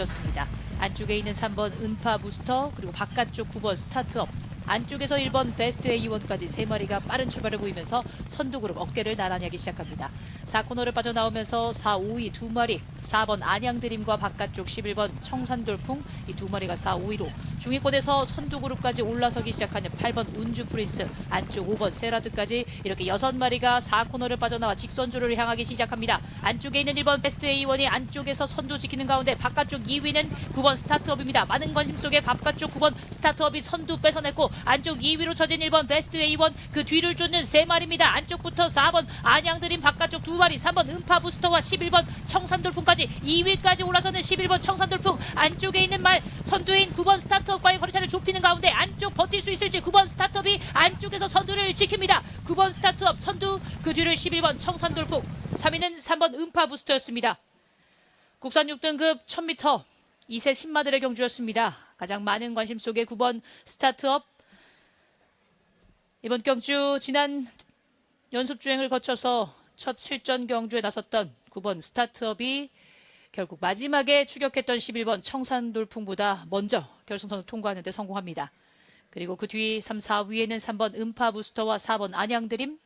늦었습니다. 안쪽에 있는 3번 은파 부스터 그리고 바깥쪽 9번 스타트업 안쪽에서 1번 베스트 A1까지 세 마리가 빠른 출발을 보이면서 선두 그룹 어깨를 나란히 하기 시작합니다. 4코너를 빠져나오면서 4, 5위 두 마리 4번 안양드림과 바깥쪽 11번 청산돌풍 이 두 마리가 4, 5위로 중위권에서 선두 그룹까지 올라서기 시작하는 8번 운주 프린스 안쪽 5번 세라드까지 이렇게 여섯 마리가 4코너를 빠져나와 직선주를 향하기 시작합니다. 안쪽에 있는 1번 베스트 A1이 안쪽에서 선두 지키는 가운데 바깥쪽 2위는 9번 스타트업입니다. 많은 관심 속에 바깥쪽 9번 스타트업이 선두 뺏어냈고 안쪽 2위로 쳐진 1번 베스트 A1 그 뒤를 쫓는 세 마리입니다. 안쪽부터 4번 안양드림 바깥쪽 두 마리 3번 음파 부스터와 11번 청산돌풍 까지 2위까지 올라서는 11번 청산돌풍 안쪽에 있는 말 선두인 9번 스타트업과의 거리차를 좁히는 가운데 안쪽 버틸 수 있을지 9번 스타트업이 안쪽에서 선두를 지킵니다. 9번 스타트업 선두 그 뒤를 11번 청산돌풍 3위는 3번 음파 부스터였습니다. 국산 6등급 1000m 2세 10마들의 경주였습니다. 가장 많은 관심 속에 9번 스타트업 이번 경주 지난 연습 주행을 거쳐서 첫 실전 경주에 나섰던 9번 스타트업이 결국 마지막에 추격했던 11번 청산돌풍보다 먼저 결승선을 통과하는 데 성공합니다. 그리고 그 뒤 3, 4 위에는 3번 음파 부스터와 4번 안양드림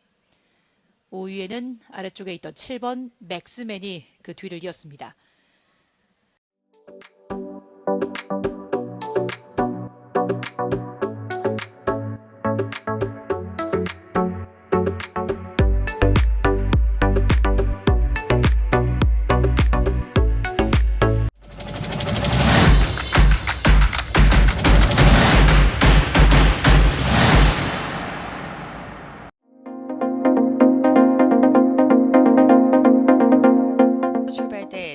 5위에는 아래쪽에 있던 7번 맥스맨이 그 뒤를 이었습니다.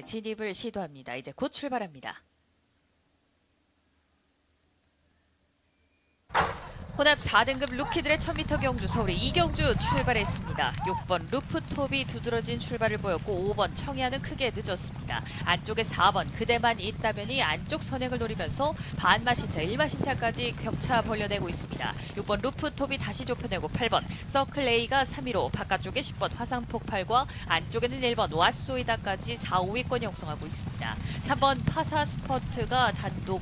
진입을 시도합니다. 이제 곧 출발합니다. 혼합 4등급 루키들의 1000m 경주 서울의 이경주 출발했습니다. 6번 루프톱이 두드러진 출발을 보였고 5번 청야는 크게 늦었습니다. 안쪽에 4번 그대만 있다면이 안쪽 선행을 노리면서 반마신차 1마신차까지 격차 벌려내고 있습니다. 6번 루프톱이 다시 좁혀내고 8번 서클레이가 3위로 바깥쪽에 10번 화상폭발과 안쪽에는 1번 왓소이다까지 4, 5위권 형성하고 있습니다. 3번 파사 스퍼트가 단독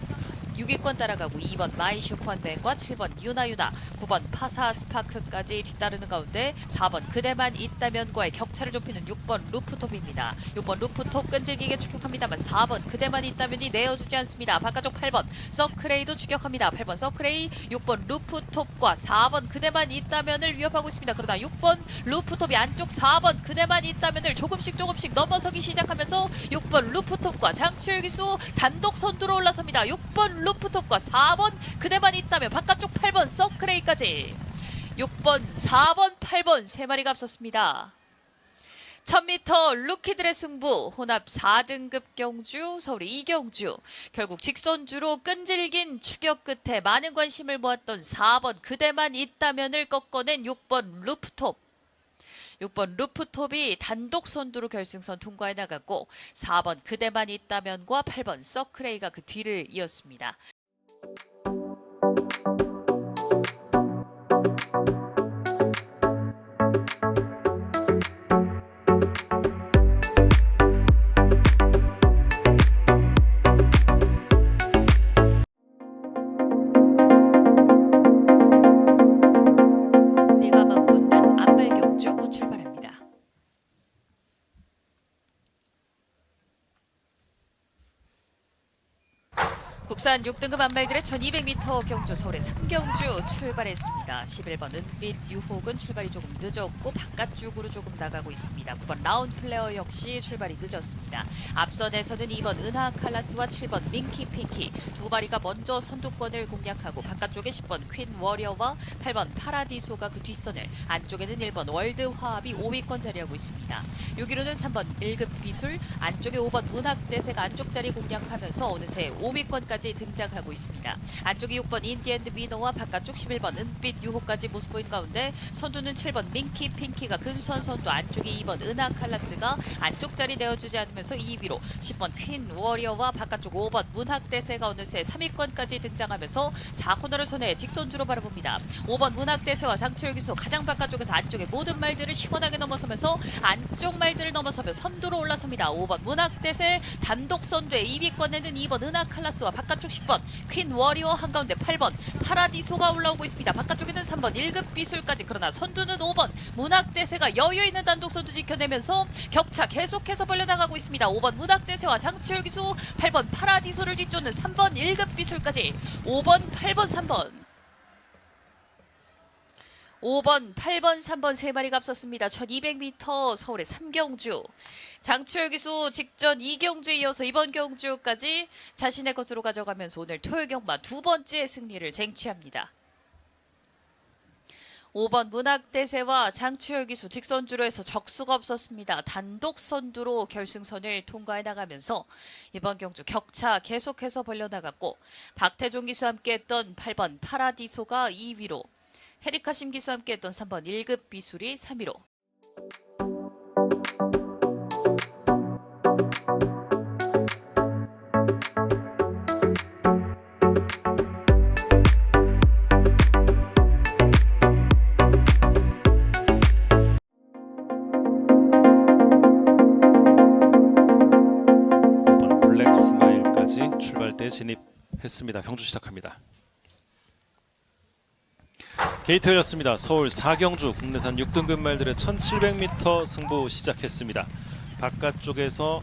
6위권 따라가고 2번 마이 슈퍼밴과 7번 유나유나 9번 파사 스파크까지 뒤따르는 가운데 4번 그대만 있다면과의 격차를 좁히는 6번 루프톱입니다. 6번 루프톱 끈질기게 추격합니다만 4번 그대만 있다면이 내어주지 않습니다. 바깥쪽 8번 서크레이도 추격합니다. 8번 서크레이 6번 루프톱과 4번 그대만 있다면을 위협하고 있습니다. 그러나 6번 루프톱이 안쪽 4번 그대만 있다면을 조금씩 조금씩 넘어서기 시작하면서 6번 루프톱과 장치열 기수 단독 선두로 올라섭니다. 6번 루프톱과 4번 그대만 있다면 바깥쪽 8번 서크레이까지. 6번, 4번, 8번 세 마리가 앞섰습니다. 1000m 루키들의 승부 혼합 4등급 경주 서울의 이경주. 결국 직선주로 끈질긴 추격 끝에 많은 관심을 모았던 4번 그대만 있다면을 꺾어낸 6번 루프톱 6번 루프톱이 단독 선두로 결승선 통과해 나갔고 4번 그대만 있다면과 8번 서크레이가 그 뒤를 이었습니다. 국산 6등급 안발들의 1200m 경주 서울의 3경주 출발했습니다. 11번 은빛 유혹은 출발이 조금 늦었고 바깥쪽으로 조금 나가고 있습니다. 9번 라운 플레어 역시 출발이 늦었습니다. 앞선에서는 2번 은하 칼라스와 7번 밍키 핑키 두 마리가 먼저 선두권을 공략하고 바깥쪽에 10번 퀸 워리어와 8번 파라디소가 그 뒷선을 안쪽에는 1번 월드 화합이 5위권 자리하고 있습니다. 6위로는 3번 1급 비술 안쪽에 5번 문학대세가 안쪽 자리 공략하면서 어느새 5위권까지 선두까지 등장하고 있습니다. 안쪽이 6번 인디앤드 미노와 바깥쪽 11번 은빛 유호까지 모습 보인 가운데 선두는 7번 민키 핑키가 근소한 선두 안쪽이 2번 은하 칼라스가 안쪽 자리 내어주지 않으면서 2위로 10번 퀸 워리어와 바깥쪽 5번 문학대세가 어느새 3위권까지 등장하면서 4코너를 손에 직선주로 바라봅니다. 5번 문학대세와 장철 기수 가장 바깥쪽에서 안쪽의 모든 말들을 시원하게 넘어서면서 안쪽 말들을 넘어서며 선두로 올라섭니다. 5번 문학대세 단독 선두의 2위권에는 2번 은하 칼라스와 바깥쪽 10번 퀸 워리어 한가운데 8번 파라디소가 올라오고 있습니다. 바깥쪽에는 3번 1급 비술까지 그러나 선두는 5번 문학대세가 여유 있는 단독 선두 지켜내면서 격차 계속해서 벌려나가고 있습니다. 5번 문학대세와 장치열 기수 8번 파라디소를 뒤쫓는 3번 1급 비술까지 5번 8번 3번 5번, 8번, 3번 세 마리가 앞섰습니다. 1200m 서울의 삼경주. 장추열 기수 직전 이경주에 이어서 이번 경주까지 자신의 것으로 가져가면서 오늘 토요일 경마 두 번째 승리를 쟁취합니다. 5번 문학대세와 장추열 기수 직선주로 해서 적수가 없었습니다. 단독 선두로 결승선을 통과해 나가면서 이번 경주 격차 계속해서 벌려나갔고 박태종 기수와 함께했던 8번 파라디소가 2위로 헤리카 심 기수와 함께했던 3번 1급 비술이 3위로 이번 블랙 스마일까지 출발대 진입했습니다. 경주 시작합니다. 게이트 열렸습니다. 서울 사경주 국내산 6등급 말들의 1700m 승부 시작했습니다. 바깥쪽에서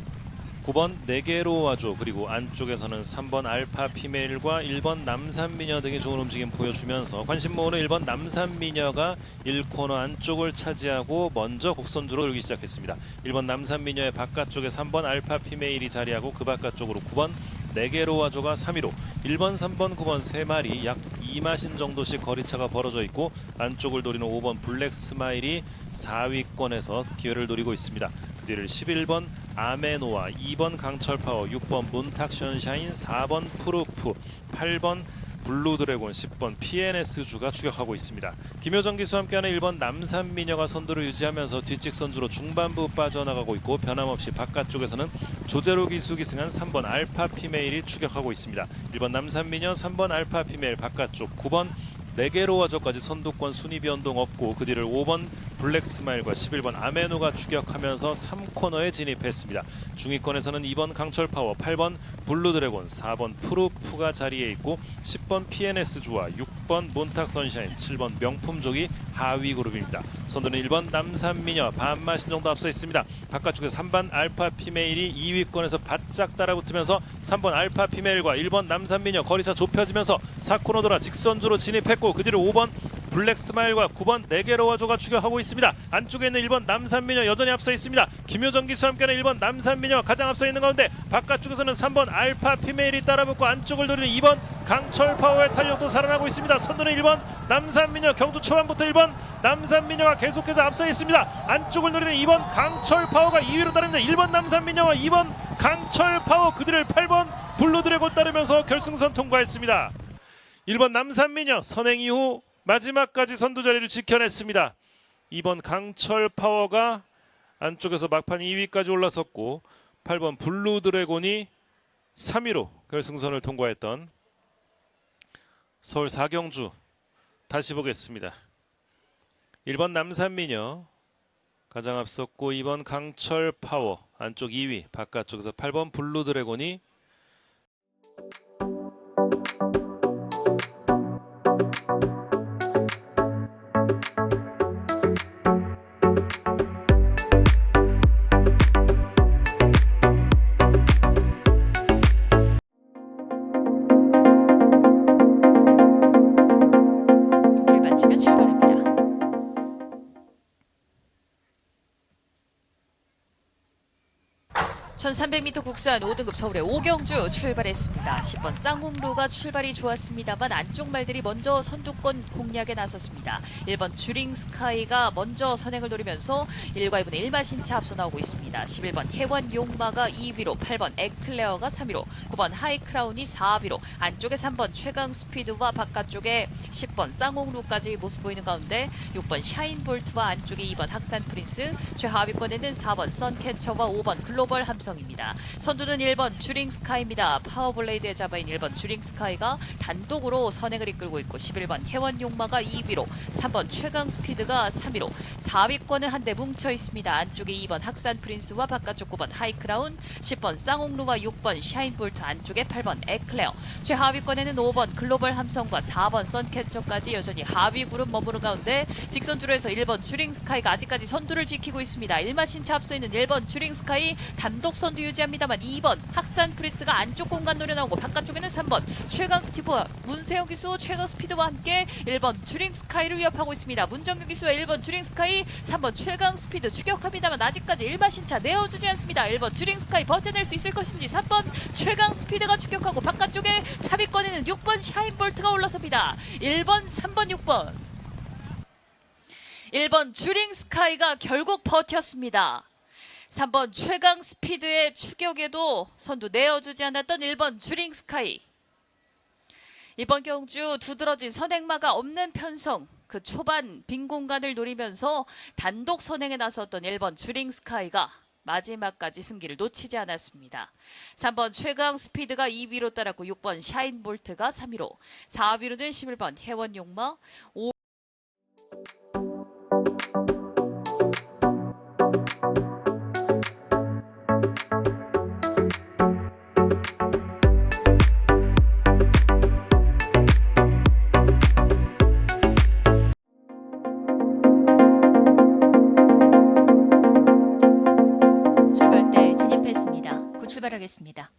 9번 네게로 와줘 그리고 안쪽에서는 3번 알파 피메일과 1번 남산미녀 등이 좋은 움직임 보여주면서 관심 모으는 1번 남산미녀가 1코너 안쪽을 차지하고 먼저 곡선주로 돌기 시작했습니다. 1번 남산미녀의 바깥쪽에 3번 알파 피메일이 자리하고 그 바깥쪽으로 9번 네게로 와줘가 3위로 1번, 3번, 9번 세 마리 약 2마신 정도씩 거리차가 벌어져 있고 안쪽을 노리는 5번 블랙 스마일이 4위권에서 기회를 노리고 있습니다. 그 뒤를 11번 아메노아, 2번 강철파워, 6번 몬탁 션샤인, 4번 푸르프, 8번 블루 드래곤 10번 PNS 주가 추격하고 있습니다. 김효정 기수와 함께하는 1번 남산 미녀가 선두를 유지하면서 뒷직 선주로 중반부 빠져나가고 있고 변함없이 바깥쪽에서는 조제로 기수 기승한 3번 알파 피메일이 추격하고 있습니다. 1번 남산 미녀, 3번 알파 피메일 바깥쪽 9번 네게로 와저까지 선두권 순위 변동 없고 그 뒤를 5번 블랙 스마일과 11번 아메노가 추격하면서 3코너에 진입했습니다. 중위권에서는 2번 강철 파워, 8번 블루 드래곤, 4번 푸르프가 자리에 있고 10번 PNS 주와 6번 몬탁 선샤인, 7번 명품족이 하위 그룹입니다. 선두는 1번 남산 미녀 반마신 정도 앞서 있습니다. 바깥쪽에 3번 알파 피메일이 2위권에서 바짝 따라붙으면서 3번 알파 피메일과 1번 남산 미녀 거리차 좁혀지면서 4코너 돌아 직선주로 진입했고 그 뒤를 5번 블랙 스마일과 9번 네게로와조가 추격하고 있습니다. 안쪽에 있는 1번 남산미녀 여전히 앞서 있습니다. 김효정 기수와 함께하는 1번 남산미녀 가장 앞서 있는 가운데 바깥쪽에서는 3번 알파 피메일이 따라붙고 안쪽을 노리는 2번 강철 파워의 탄력도 살아나고 있습니다. 선두는 1번 남산미녀 경주 초반부터 1번 남산미녀가 계속해서 앞서 있습니다. 안쪽을 노리는 2번 강철 파워가 2위로 따릅니다. 1번 남산미녀와 2번 강철 파워 그들을 8번 블루드래곤 따르면서 결승선 통과했습니다. 1번 남산미녀 선행 이후 마지막까지 선두 자리를 지켜냈습니다. 2번 강철 파워가 안쪽에서 막판 2위까지 올라섰고 8번 블루 드래곤이 3위로 결승선을 통과했던 서울 사경주 다시 보겠습니다. 1번 남산미녀 가장 앞섰고 2번 강철 파워 안쪽 2위 바깥쪽에서 8번 블루 드래곤이 2,300m 국산 5등급 서울의 오경주 출발했습니다. 10번 쌍홍루가 출발이 좋았습니다만 안쪽 말들이 먼저 선두권 공략에 나섰습니다. 1번 주링 스카이가 먼저 선행을 노리면서 1과 2분의 1마 신차 앞서 나오고 있습니다. 11번 해원 용마가 2위로 8번 에클레어가 3위로 9번 하이크라운이 4위로 안쪽에 3번 최강 스피드와 바깥쪽에 10번 쌍홍루까지 모습 보이는 가운데 6번 샤인볼트와 안쪽에 2번 학산 프린스 최하위권에는 4번 선캐쳐와 5번 글로벌 함성 입니다. 선두는 1번 주링 스카이입니다. 파워블레이드의 자바인 1번 주링 스카이가 단독으로 선행을 이끌고 있고 11번 해원 용마가 2위로 3번 최강 스피드가 3위로 4위권은 한대 뭉쳐 있습니다. 안쪽에 2번 학산 프린스와 바깥쪽 9번 하이크라운 10번 쌍홍루와 6번 샤인볼트 안쪽에 8번 에클레어 최하위권에는 5번 글로벌 함성과 4번 선캐쳐까지 여전히 하위 그룹 머무는 가운데 직선주로에서 1번 주링 스카이가 아직까지 선두를 지키고 있습니다. 1마 신 차 앞서 있는 1번 주링 스카이 단독 선두 유지합니다만 2번 학산 프리스가 안쪽 공간 노려나오고 바깥쪽에는 3번 최강 스티브와 문세영 기수 최강 스피드와 함께 1번 주링 스카이를 위협하고 있습니다. 문정규 기수와 1번 주링 스카이 3번 최강 스피드 추격합니다만 아직까지 1마 신차 내어주지 않습니다. 1번 주링 스카이 버텨낼 수 있을 것인지 3번 최강 스피드가 추격하고 바깥쪽에 4위권에는 6번 샤인볼트가 올라섭니다. 1번, 3번, 6번 1번 주링 스카이가 결국 버텼습니다. 3번 최강 스피드의 추격에도 선두 내어주지 않았던 1번 주링스카이. 이번 경주 두드러진 선행마가 없는 편성. 그 초반 빈 공간을 노리면서 단독 선행에 나섰던 1번 주링스카이가 마지막까지 승기를 놓치지 않았습니다. 3번 최강 스피드가 2위로 따랐고 6번 샤인볼트가 3위로 4위로는 11번 해원용마 5 출발하겠습니다.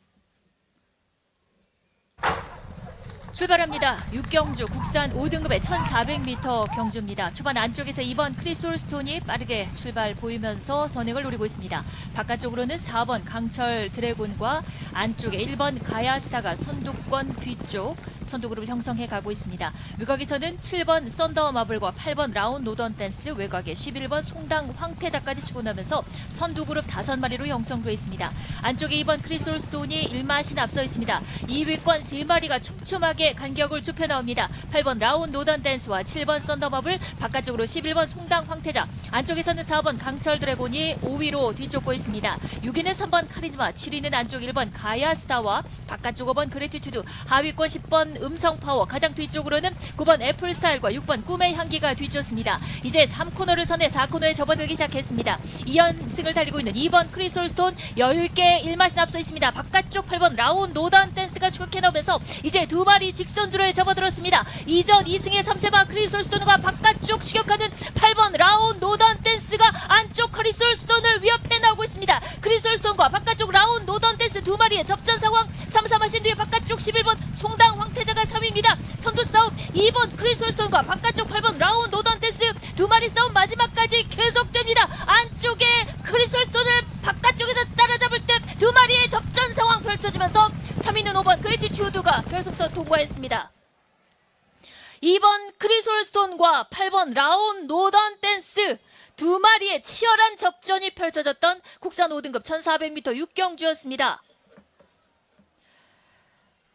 출발합니다. 육경주 국산 5등급의 1400m 경주입니다. 초반 안쪽에서 2번 크리솔 스톤이 빠르게 출발 보이면서 선행을 노리고 있습니다. 바깥쪽으로는 4번 강철 드래곤과 안쪽에 1번 가야스타가 선두권 뒤쪽 선두그룹을 형성해 가고 있습니다. 외곽에서는 7번 썬더 마블과 8번 라운 노던 댄스 외곽에 11번 송당 황태자까지 치고 나면서 선두그룹 5마리로 형성돼 있습니다. 안쪽에 2번 크리솔 스톤이 1마신 앞서 있습니다. 2위권 3마리가 촘촘하게 간격을 좁혀 나옵니다. 8번 라운 노던 댄스와 7번 썬더버블 바깥쪽으로 11번 송당 황태자 안쪽에서는 4번 강철 드래곤이 5위로 뒤쫓고 있습니다. 6위는 3번 카리즈마 7위는 안쪽 1번 가야스타와 바깥쪽 5번 그레티튜드 하위권 10번 음성 파워 가장 뒤쪽으로는 9번 애플 스타일과 6번 꿈의 향기가 뒤쫓습니다. 이제 3코너를 선해 4코너에 접어들기 시작했습니다. 2연승을 달리고 있는 2번 크리솔 스톤 여유있게 1마신 앞서 있습니다. 바깥쪽 8번 라운 노던 댄스가 추격해 나오면서 이제 두 마리 직선주로에 접어들었습니다. 이전 2승의 3세바 크리솔 스톤과 바깥쪽 추격하는 8번 라운 노던 댄스가 안쪽 크리솔 스톤을 위협해 나오고 있습니다. 크리솔 스톤과 바깥쪽 라운 노던 댄스 두 마리의 접전 상황 3, 4마신 뒤에 바깥쪽 11번 송당 황태자가 3위입니다. 선두 싸움 2번 크리솔 스톤과 바깥쪽 8번 라운 노던 댄스 두 마리 싸움 마지막까지 계속됩니다. 안쪽에 크리솔 스톤을 바깥쪽에서 따라잡을 듯 두 마리의 접전 상황 펼쳐지면서 3위는 5번 그레티튜드가 결승선 통과했습니다. 2번 크리솔 스톤과 8번 라운 노던 댄스 두 마리의 치열한 접전이 펼쳐졌던 국산 5등급 1400m 육경주였습니다.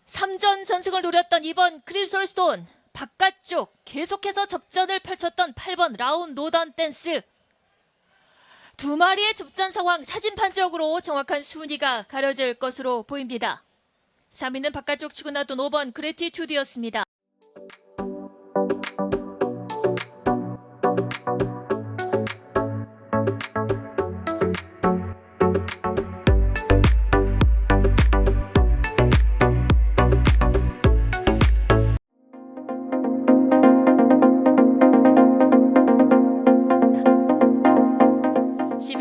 3전 전승을 노렸던 2번 크리솔 스톤 바깥쪽 계속해서 접전을 펼쳤던 8번 라운 노던 댄스 두 마리의 접전 상황 사진 판적으로 정확한 순위가 가려질 것으로 보입니다. 3위는 바깥쪽 치고 나던 5번 그레티튜드였습니다.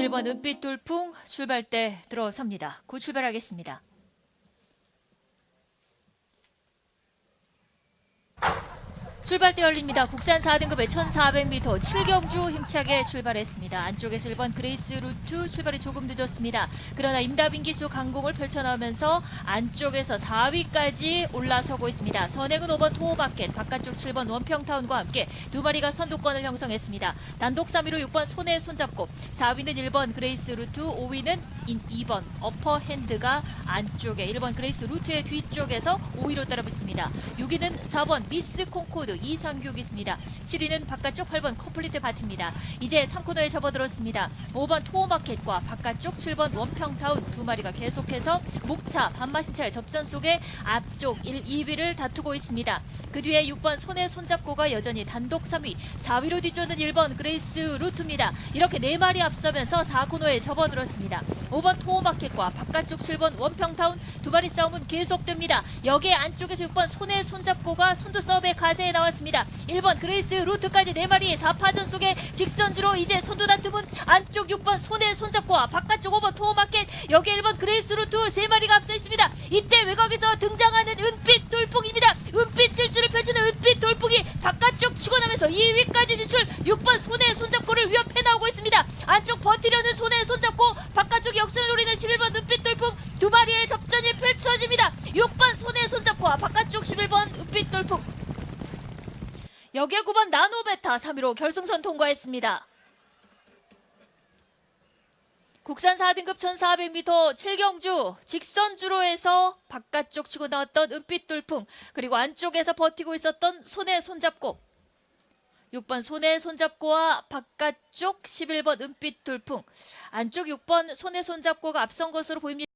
(11번) 은빛 돌풍 출발대 들어섭니다. 곧 출발하겠습니다. 출발대 열립니다. 국산 4등급의 1400m 7경주 힘차게 출발했습니다. 안쪽에서 1번 그레이스 루트 출발이 조금 늦었습니다. 그러나 임다빈 기수 강공을 펼쳐나오면서 안쪽에서 4위까지 올라서고 있습니다. 선행은 5번 토호바켓, 바깥쪽 7번 원평타운과 함께 두 마리가 선두권을 형성했습니다. 단독 3위로 6번 손에 손잡고 4위는 1번 그레이스 루트, 5위는 2번 어퍼핸드가 안쪽에 1번 그레이스 루트의 뒤쪽에서 5위로 따라붙습니다. 6위는 4번 미스 콩코드 이상규 기수입니다. 7위는 바깥쪽 8번 커플리트 바티입니다. 이제 3코너에 접어들었습니다. 5번 토어마켓과 바깥쪽 7번 원평타운 두 마리가 계속해서 목차 반마신차의 접전 속에 앞쪽 1, 2위를 다투고 있습니다. 그 뒤에 6번 손에 손잡고가 여전히 단독 3위, 4위로 뒤쫓는 1번 그레이스 루트입니다. 이렇게 네 마리 앞서면서 4코너에 접어들었습니다. 5번 토어마켓과 바깥쪽 7번 원평타운 두 마리 싸움은 계속됩니다. 여기에 안쪽에서 6번 손에 손잡고가 선두 서브의 가세에 나 왔습니다. 1번 그레이스 루트까지 네 마리의 4파전 속에 직선주로 이제 선두 다툼은 안쪽 6번 손에 손잡고와 바깥쪽 5번 토어마켓 여기 1번 그레이스 루트 세 마리가 앞서 있습니다. 이때 외곽에서 등장하는 은빛 돌풍입니다. 은빛 질주를 펼치는 은빛 돌풍이 바깥쪽 치고 나면서 1위까지 진출 6번 손에 손잡고를 위협해 나오고 있습니다. 안쪽 버티려는 손에 손잡고 바깥쪽 역전을 노리는 11번 눈빛 돌풍 두 마리의 접전이 펼쳐집니다. 6번 손에 손잡고와 바깥쪽 11번 눈빛 돌풍 여기에 9번 나노베타 3위로 결승선 통과했습니다. 국산 4등급 1400m 7경주 직선주로 해서 바깥쪽 치고 나왔던 은빛 돌풍 그리고 안쪽에서 버티고 있었던 손에 손잡고 6번 손에 손잡고와 바깥쪽 11번 은빛 돌풍 안쪽 6번 손에 손잡고가 앞선 것으로 보입니다.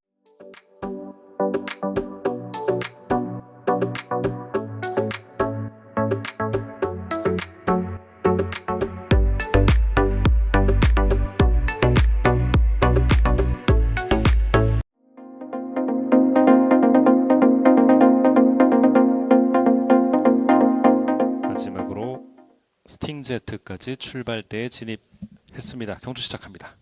스팅제트까지 출발대에 진입했습니다. 경주 시작합니다.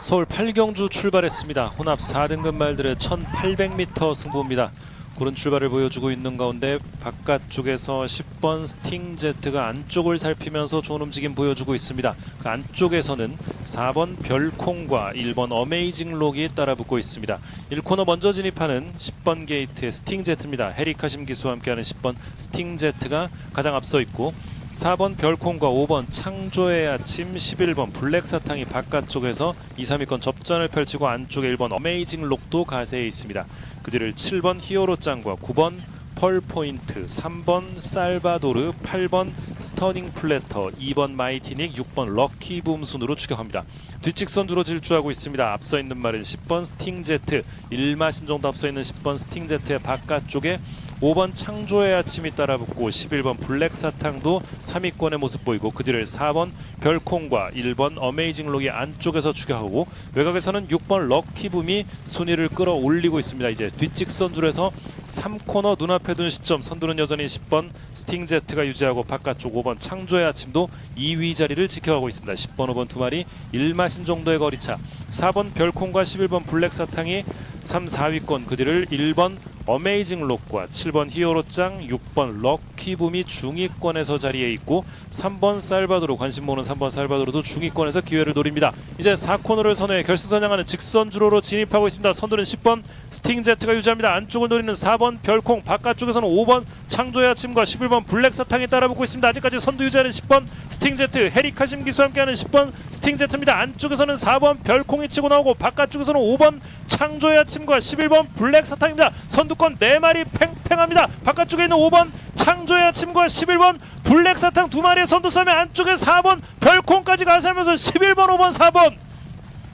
서울 8경주 출발했습니다. 혼합 4등급 말들의 1800m 승부입니다. 고른 출발을 보여주고 있는 가운데 바깥쪽에서 10번 스팅제트가 안쪽을 살피면서 좋은 움직임 보여주고 있습니다. 그 안쪽에서는 4번 별콩과 1번 어메이징 록이 따라붙고 있습니다. 1코너 먼저 진입하는 10번 게이트의 스팅제트입니다. 헤리카심 기수와 함께하는 10번 스팅제트가 가장 앞서 있고 4번 별콩과 5번 창조의 아침 11번 블랙사탕이 바깥쪽에서 2, 3위권 접전을 펼치고 안쪽에 1번 어메이징 록도 가세에 있습니다. 그 뒤를 7번 히어로 짱과 9번 펄포인트, 3번 살바도르, 8번 스터닝 플래터, 2번 마이티닉, 6번 럭키붐 순으로 추격합니다. 뒷직선주로 질주하고 있습니다. 앞서 있는 말은 10번 스팅제트, 1마신 정도 앞서 있는 10번 스팅제트의 바깥쪽에 5번 창조의 아침이 따라붙고 11번 블랙사탕도 3위권의 모습 보이고 그 뒤를 4번 별콩과 1번 어메이징 록이 안쪽에서 추격하고 외곽에서는 6번 럭키붐이 순위를 끌어올리고 있습니다. 이제 뒷직선 줄에서 3코너 눈앞에 둔 시점 선두는 여전히 10번 스팅제트가 유지하고 바깥쪽 5번 창조의 아침도 2위 자리를 지켜가고 있습니다. 10번, 5번 두 마리 1마신 정도의 거리차 4번 별콩과 11번 블랙사탕이 3, 4위권 그 뒤를 1번 어메이징 록과 7번 히어로짱, 6번 럭키붐이 중위권에서 자리에 있고 3번 살바도르 관심 모는 3번 살바도르도 중위권에서 기회를 노립니다. 이제 4코너를 선회해 결승선 향하는 직선 주로로 진입하고 있습니다. 선두는 10번 스팅제트가 유지합니다. 안쪽을 노리는 4번 별콩, 바깥쪽에서는 5번 창조의 아침과 11번 블랙사탕이 따라붙고 있습니다. 아직까지 선두 유지하는 10번 스팅제트, 헤리카심 기수와 함께하는 10번 스팅제트입니다. 안쪽에서는 4번 별콩이 치고 나오고 바깥쪽에서는 5번 창조의 아침 과 11번 블랙 사탕입니다. 선두권 4마리 팽팽합니다. 바깥쪽에 있는 5번 창조의 아침과 11번 블랙 사탕 두 마리의 선두 싸움에 안쪽에 4번 별콩까지 가세하면서 11번, 5번, 4번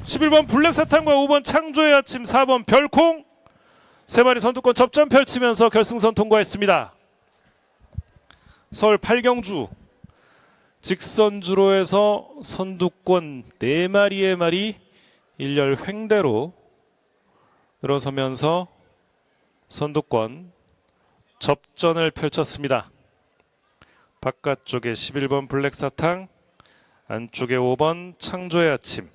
11번 블랙 사탕과 5번 창조의 아침, 4번 별콩 세 마리 선두권 접전 펼치면서 결승선 통과했습니다. 서울 8경주 직선주로에서 선두권 4마리의 말이 일렬 횡대로 들어서면서 선두권 접전을 펼쳤습니다. 바깥쪽에 11번 블랙사탕, 안쪽에 5번 창조의 아침,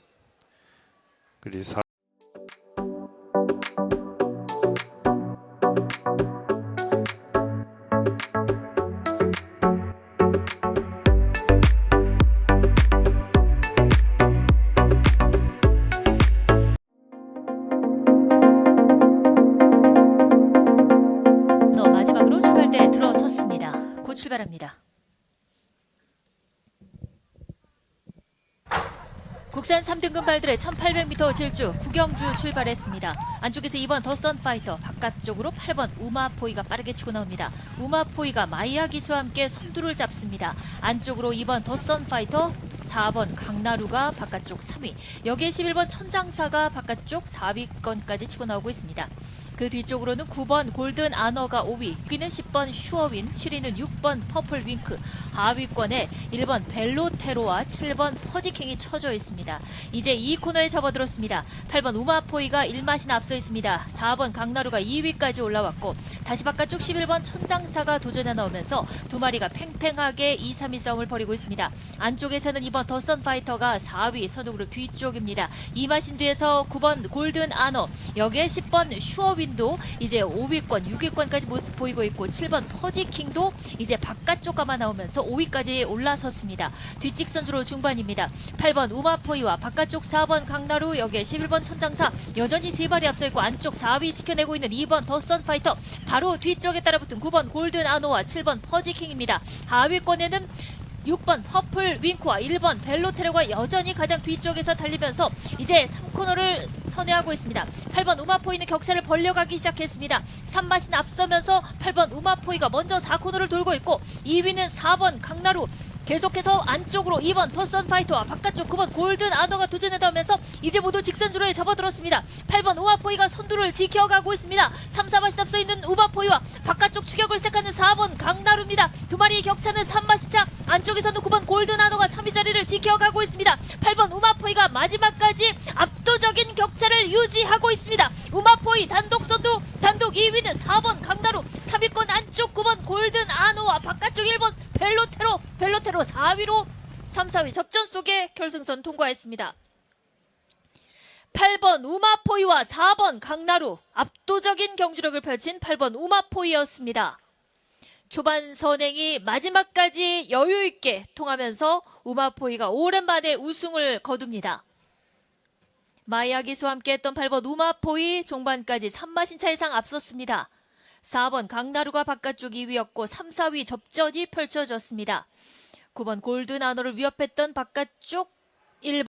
그리고 등급 말들의 1800m 질주 구경주 출발했습니다. 안쪽에서 2번 더선 파이터 바깥쪽으로 8번 우마포이가 빠르게 치고 나옵니다. 우마포이가 마이야 기수와 함께 선두를 잡습니다. 안쪽으로 2번 더선 파이터 4번 강나루가 바깥쪽 3위 여기에 11번 천장사가 바깥쪽 4위권까지 치고 나오고 있습니다. 그 뒤쪽으로는 9번 골든 아너가 5위, 6위는 10번 슈어윈, 7위는 6번 퍼플 윙크, 하위권에 1번 벨로테로와 7번 퍼지킹이 쳐져 있습니다. 이제 2 코너에 접어들었습니다. 8번 우마포이가 1마신 앞서 있습니다. 4번 강나루가 2위까지 올라왔고 다시 바깥쪽 11번 천장사가 도전해 나오면서 두 마리가 팽팽하게 2, 3위 싸움을 벌이고 있습니다. 안쪽에서는 2번 더선 파이터가 4위 선두그룹 뒤쪽입니다. 2마신 뒤에서 9번 골든 아너, 여기에 10번 슈어윈도 이제 5위권, 6위권까지 모습 보이고 있고 7번 퍼지킹도 이제 바깥쪽 감아 나오면서 5위까지 올라섰습니다. 뒷직 선수로 중반입니다. 8번 우마포이와 바깥쪽 4번 강나루 여기에 11번 천장사 여전히 세 발이 앞서 있고 안쪽 4위 지켜내고 있는 2번 더선 파이터 바로 뒤쪽에 따라붙은 9번 골든 아노와 7번 퍼지킹입니다. 하위권에는 6번 퍼플 윙크와 1번 벨로테르가 여전히 가장 뒤쪽에서 달리면서 이제 3코너를 선회하고 있습니다. 8번 우마포이는 격차를 벌려가기 시작했습니다. 3마신 앞서면서 8번 우마포이가 먼저 4코너를 돌고 있고 2위는 4번 강나루 계속해서 안쪽으로 2번 더선 파이터와 바깥쪽 9번 골든 아더가 도전해 닿으면서 이제 모두 직선주로에 접어들었습니다. 8번 우마포이가 선두를 지켜가고 있습니다. 3, 4마신 앞서 있는 우마포이와 바깥쪽 추격을 시작하는 4번 강나루입니다. 두 마리의 격차는 3마신 차 안쪽에서는 9번 골든 아더가 3위 자리를 지켜가고 있습니다. 8번 우마포이가 마지막까지 압도적인 격차를 유지하고 있습니다. 우마포이 단독 선두 단독 2위는 4번 강나루 3위권 안쪽 9번 골든 아노와 바깥쪽 1번 벨로테로 벨로테로 4위로 3, 4위 접전 속에 결승선 통과했습니다. 8번 우마포이와 4번 강나루 압도적인 경주력을 펼친 8번 우마포이였습니다. 초반 선행이 마지막까지 여유 있게 통하면서 우마포이가 오랜만에 우승을 거둡니다. 마이아 기수와 함께했던 8번 우마포이 종반까지 3마신 차 이상 앞섰습니다. 4번 강나루가 바깥쪽 2위였고 3, 4위 접전이 펼쳐졌습니다. 9번 골든 아너를 위협했던 바깥쪽 1번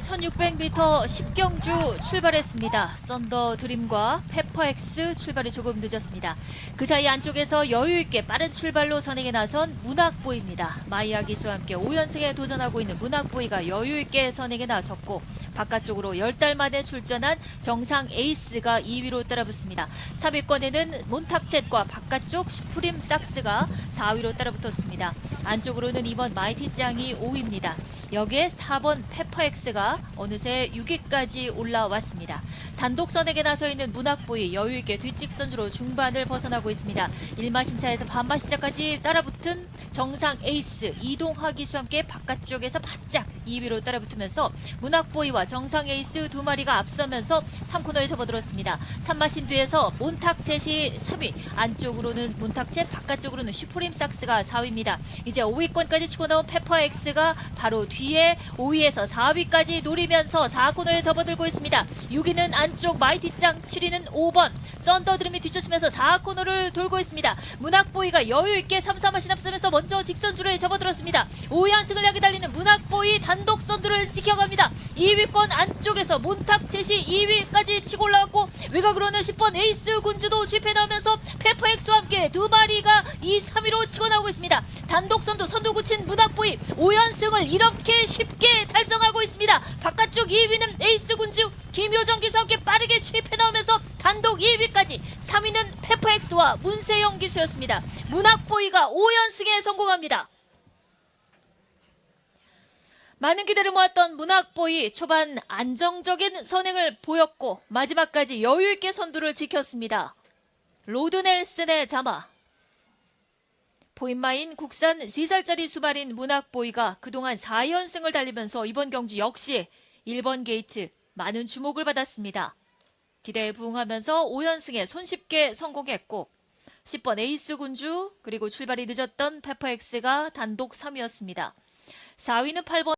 2등급 말들의 1600m 10경주 출발했습니다. 썬더 드림과 페퍼엑스 출발이 조금 늦었습니다. 그 사이 안쪽에서 여유있게 빠른 출발로 선행에 나선 문학보입니다. 마이아 기수와 함께 5연승에 도전하고 있는 문학보이가 여유있게 선행에 나섰고 바깥쪽으로 10달 만에 출전한 정상 에이스가 2위로 따라붙습니다. 3위권에는 몬탁jet과 바깥쪽 슈프림 삭스가 4위로 따라붙었습니다. 안쪽으로는 2번 마이티 짱이 5위입니다. 여기에 4번 페퍼엑스가 어느새 6위까지 올라왔습니다. 단독 선에게 나서 있는 문학보이 여유있게 뒷직 선수로 중반을 벗어나고 있습니다. 1마신차에서 반마신차까지 따라붙은 정상 에이스 이동하 기수와 함께 바깥쪽에서 바짝 2위로 따라붙으면서 문학보이와 정상 에이스 두 마리가 앞서면서 3코너에 접어들었습니다. 3마신 뒤에서 몬탁jet이 3위, 안쪽으로는 몬탁jet, 바깥쪽으로는 슈프림 삭스가 4위입니다. 이제 5위권까지 치고 나온 페퍼엑스가 바로 뒤에 5위에서 4위까지 노리면서 4코너에 접어들고 있습니다. 6위는 안쪽 마이티짱, 7위는 5번 썬더드림이 뒤쫓으면서 4코너를 돌고 있습니다. 문학보이가 여유있게 3, 4마신 앞서면서 먼저 직선주로에 접어들었습니다. 5위 안승을 향해 달리는 문학보이 단독 선두를 지켜갑니다. 2위권 안쪽에서 몬탁jet이 2위까지 치고 올라왔고 외곽으로는 10번 에이스 군주도 집회 나오면서 페퍼엑스와 함께 두 마리가 2, 3위로 치고 나오고 있습니다. 단독 선두 선두 굳힌 문학보이 5연승을 이렇게 쉽게 달성하고 바깥쪽 2위는 에이스 군주 김효정 기수와 함께 빠르게 취입해 나오면서 단독 2위까지 3위는 페퍼엑스와 문세영 기수였습니다. 문학보이가 5연승에 성공합니다. 많은 기대를 모았던 문학보이 초반 안정적인 선행을 보였고 마지막까지 여유있게 선두를 지켰습니다. 로드 넬슨의 자마 포인마인 국산 3살짜리 수발인 문학보이가 그동안 4연승을 달리면서 이번 경주 역시 1번 게이트 많은 주목을 받았습니다. 기대에 부응하면서 5연승에 손쉽게 성공했고 10번 에이스 군주 그리고 출발이 늦었던 페퍼엑스가 단독 3위였습니다. 4위는 8번